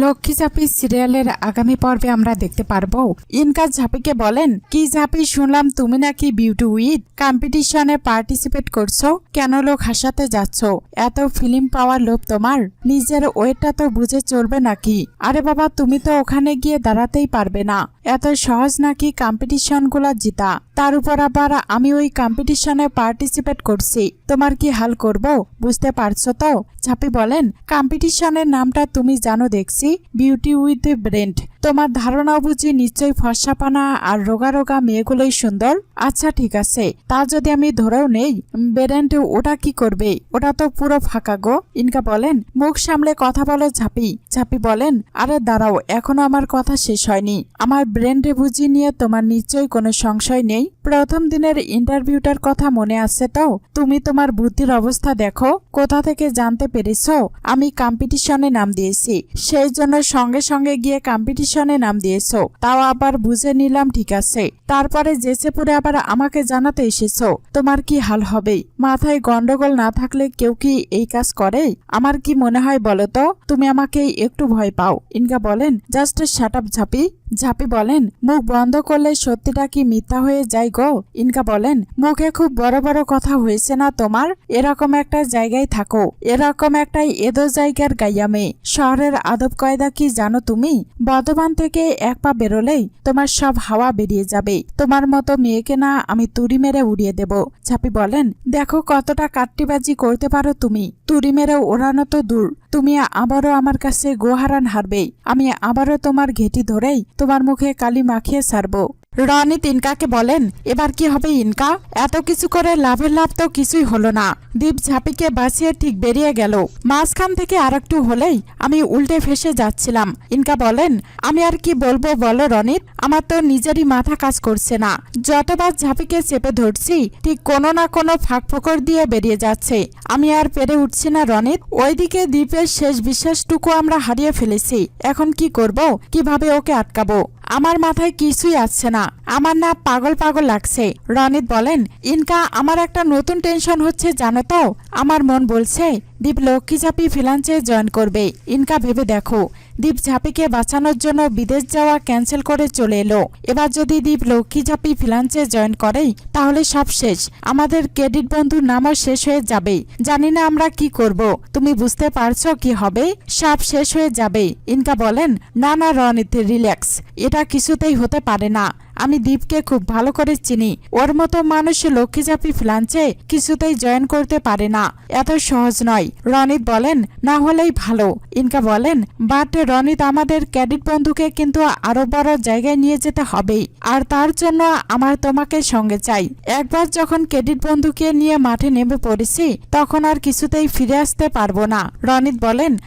লক্ষ্মী ঝাঁপি সিরিয়ালের আগামী পর্বে আমরা দেখতে পারব। ইনকা ঝাঁপিকে বলেন, কি ঝাঁপি শুনলাম তুমি নাকি বিউটি উইথ কম্পিটিশনে পার্টিসিপেট করছ? কেন লোক হাসাতে যাচ্ছ? এত ফিল্ম পাওয়ার লোভ তোমার? নিজের ওয়েটটা তো বুঝে চলবে নাকি? আরে বাবা, তুমি তো ওখানে গিয়ে দাঁড়াতেই পারবে না। এত সহজ নাকি কম্পিটিশনগুলো জিতা? তার উপর আবার আমি ওই কম্পিটিশনে পার্টিসিপেট করছি। তোমার কি হাল করব? বুঝতে পারছ তো? ঝাঁপি বলেন, কম্পিটিশনের নামটা তুমি জানো দেখছি। বিউটি উইথ ব্রেন্ড তোমার ধারণাও বুঝি নিশ্চয়ই ফর্সাপানা আর রোগা রোগা মেয়েগুলোই সুন্দর? আচ্ছা ঠিক আছে। তা যদি আমি ধরেও নেই ব্রেন্ড ওটা কি করবে? ওটা তো পুরো ফাঁকা গো। ইনকা বলেন, মুখ সামলে কথা বলো ঝাঁপি। ঝাঁপি বলেন, আরে দাঁড়াও, এখনও আমার কথা শেষ হয়নি। আমার ব্রেন্ডে বুঝি নিয়ে তোমার নিশ্চয়ই কোনো সংশয় নেই? প্রথম দিনের ইন্টারভিউটার কথা মনে আছে তো? তুমি তোমার বুদ্ধির অবস্থা দেখো। কোথা থেকে জানতে পেরেছ? আমি কম্পিটিশনে নাম দিয়েছি। সেই জন্য সঙ্গে সঙ্গে গিয়ে কম্পিটিশনে নাম দিয়েছ। তাও আবার বুঝে নিলাম ঠিক আছে। তারপরে যেচে পড়ে আবার আমাকে জানাতে এসেছ। তোমার কি হাল হবে মাথায় গন্ডগোল না থাকলে কেউ কি এই কাজ করে? আমার কি মনে হয় বলো তো? তুমি আমাকে একটু ভয় পাও। ইনকা বলেন, জাস্ট শাট আপ ঝাপি। ঝাপি বলেন, মুখ বন্ধ করলে সত্যিটা কি মিথ্যা হয়ে যায় গো? ইনকা বলেন, মুখে খুব বড় বড় কথা হয়েছে না তোমার? এরকম একটা জায়গায় থাকো। এরকম একটা এদো জায়গার গাইয়া মেয়ে। শহরের আদব কয়দা কি জানো তুমি? বর্ধমান থেকে এক পা বেরোলেই তোমার সব হাওয়া বেরিয়ে যাবে তোমার মতো মেয়েকে না আমি তুড়ি মেরে উড়িয়ে দেব। ঝাপি বলেন, দেখো কতটা কাট্টিবাজি করতে পারো তুমি। তুড়ি মেরে ওড়ানো তো দূর। তুমি আবারও আমার কাছে গোহারান হারবে আমি আবারও তোমার ঘেটি ধরেই তোমার মুখে কালি মাখিয়ে ছাড়বো রনিত ইনকাকে বলেন, এবার কি হবে ইনকা? এত কিছু করে লাভের লাভ তো কিছুই হলো না। দীপ ঝাঁপিকে বাঁচিয়ে ঠিক বেরিয়ে গেল। মাঝখান থেকে আর একটু হলেই আমি উল্টে ফেসে যাচ্ছিলাম। ইনকা বলেন, আমি আর কি বলব বলো রনিত, আমার তো নিজেরই মাথা কাজ করছে না। যতবার ঝাঁপিকে চেপে ধরছি, ঠিক কোনো না কোনো ফাঁক ফোকর দিয়ে বেরিয়ে যাচ্ছে। আমি আর পেরে উঠছি না রনিত। ওইদিকে দ্বীপের শেষ বিশ্বাসটুকু আমরা হারিয়ে ফেলেছি। এখন কি করব? কীভাবে ওকে আটকাবো? আমার মাথায় কিছুই আসছে না। আমার না পাগল পাগল লাগছে। রনিত বলেন, ইনকা, আমার একটা নতুন টেনশন হচ্ছে, জানো তো? আমার মন বলছে দীপ লক্ষ্মী ঝাঁপি ফিলান্সে জয়েন করবে। ইনকা ভেবে দেখো, দীপ ঝাঁপিকে বাঁচানোর জন্য বিদেশ যাওয়া ক্যান্সেল করে চলে এলো। এবার যদি দীপ লক্ষ্মী ঝাঁপি ফিলান্সে জয়েন করে তাহলে সব শেষ। আমাদের ক্রেডিট বন্ধুর নামও শেষ হয়ে যাবে। জানি না আমরা কি করব। তুমি বুঝতে পারছ কি হবে? সব শেষ হয়ে যাবে। ইনকা বলেন, না না রনিত, রিল্যাক্স। এটা কিছুতেই হতে পারে না। আমি দীপকে খুব ভালো করে চিনি। ওর মতো মানুষ লক্ষ্মীচাপি ফ্লান্সে কিছুতেই জয়েন করতে পারে না। এত সহজ নয়। রনিত বলেন, না হলেই ভালো। ইনকা বলেন, বাট রনিত আমাদের ক্যাডিট বন্ধুকে কিন্তু আরও বড় জায়গায় নিয়ে যেতে হবে আর তার জন্য আমার তোমাকে সঙ্গে চাই। একবার যখন ক্রেডিট বন্ধুকে নিয়ে মাঠে নেমে পড়েছি, তখন আর কিছুতেই ফিরে আসতে পারব না। রনিত বলেন